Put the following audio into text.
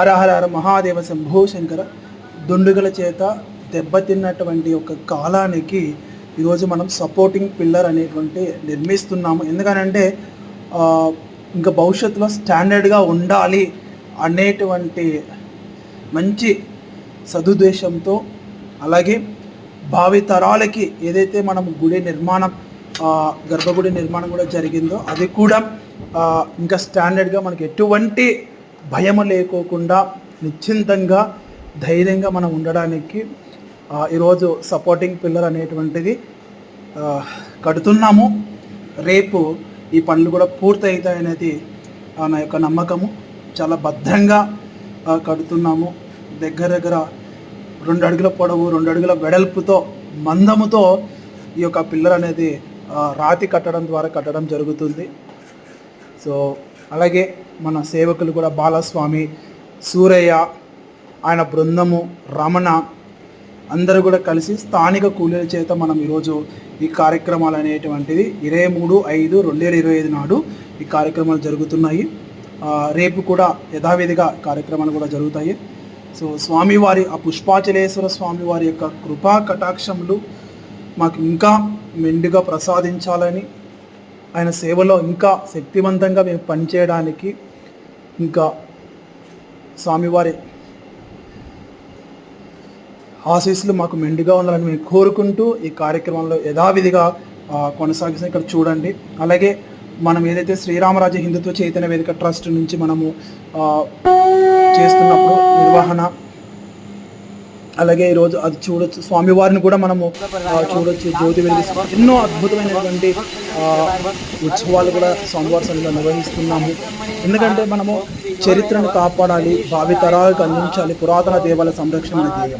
అరహరహర మహాదేవ శంభో శంకర దుండుగల చేత దెబ్బతిన్నటువంటి ఒక కాలానికి ఈరోజు మనం సపోర్టింగ్ పిల్లర్ అనేటువంటి నిర్మిస్తున్నాము. ఎందుకనంటే ఇంకా భవిష్యత్తులో స్టాండర్డ్గా ఉండాలి అనేటువంటి మంచి సదుద్దేశంతో అలాగే భావి తరాలకి ఏదైతే మనం గుడి నిర్మాణం గర్భగుడి నిర్మాణం కూడా జరిగిందో అది కూడా ఇంకా స్టాండర్డ్గా మనకి ఎటువంటి భయం లేకోకుండా నిశ్చింతంగా ధైర్యంగా మనం ఉండడానికి ఈరోజు సపోర్టింగ్ పిల్లర్ అనేటువంటిది కడుతున్నాము. రేపు ఈ పనులు కూడా పూర్తవుతాయనేది నా యొక్క నమ్మకము. చాలా భద్రంగా కడుతున్నాము. దగ్గర దగ్గర రెండు అడుగుల పొడవు రెండు అడుగుల వెడల్పుతో మందముతో ఈ యొక్క పిల్లర్ అనేది రాతి కట్టడం ద్వారా కట్టడం జరుగుతుంది. సో అలాగే మన సేవకులు కూడా బాలస్వామి సూరయ్య ఆయన బృందము రమణ అందరూ కూడా కలిసి స్థానిక కూలీల చేత మనం ఈరోజు ఈ కార్యక్రమాలు అనేటువంటిది ఇరవై మూడు ఐదు రెండు వేల ఇరవై ఐదు నాడు ఈ కార్యక్రమాలు జరుగుతున్నాయి. రేపు కూడా యథావిధిగా కార్యక్రమాలు కూడా జరుగుతాయి. సో స్వామివారి ఆ పుష్పాచలేశ్వర స్వామివారి యొక్క కృపా కటాక్షములు మాకు ఇంకా మెండుగా ప్రసాదించాలని ఆయన సేవలో ఇంకా శక్తివంతంగా మేము పనిచేయడానికి ఇంకా స్వామివారి ఆశీస్సులు మాకు మెండుగా ఉండాలని మేము కోరుకుంటూ ఈ కార్యక్రమంలో యథావిధిగా కొనసాగిస్తాం ఇక్కడ చూడండి. అలాగే మనం ఏదైతే శ్రీరామరాజు హిందుత్వ చైతన్య వేదిక ట్రస్ట్ నుంచి మనము చేస్తున్నప్పుడు నిర్వహణ అలాగే ఈరోజు అది చూడొచ్చు. స్వామివారిని కూడా మనము చూడొచ్చు. జ్యోతి వెలిగిస్తూ ఎన్నో అద్భుతమైనటువంటి ఉత్సవాలు కూడా స్వామివారి సన్నిధిలో నిర్వహిస్తున్నాము. ఎందుకంటే మనము చరిత్రను కాపాడాలి భావితరాలకు అందించాలి పురాతన దేవాలయ సంరక్షణ ధ్యేయం.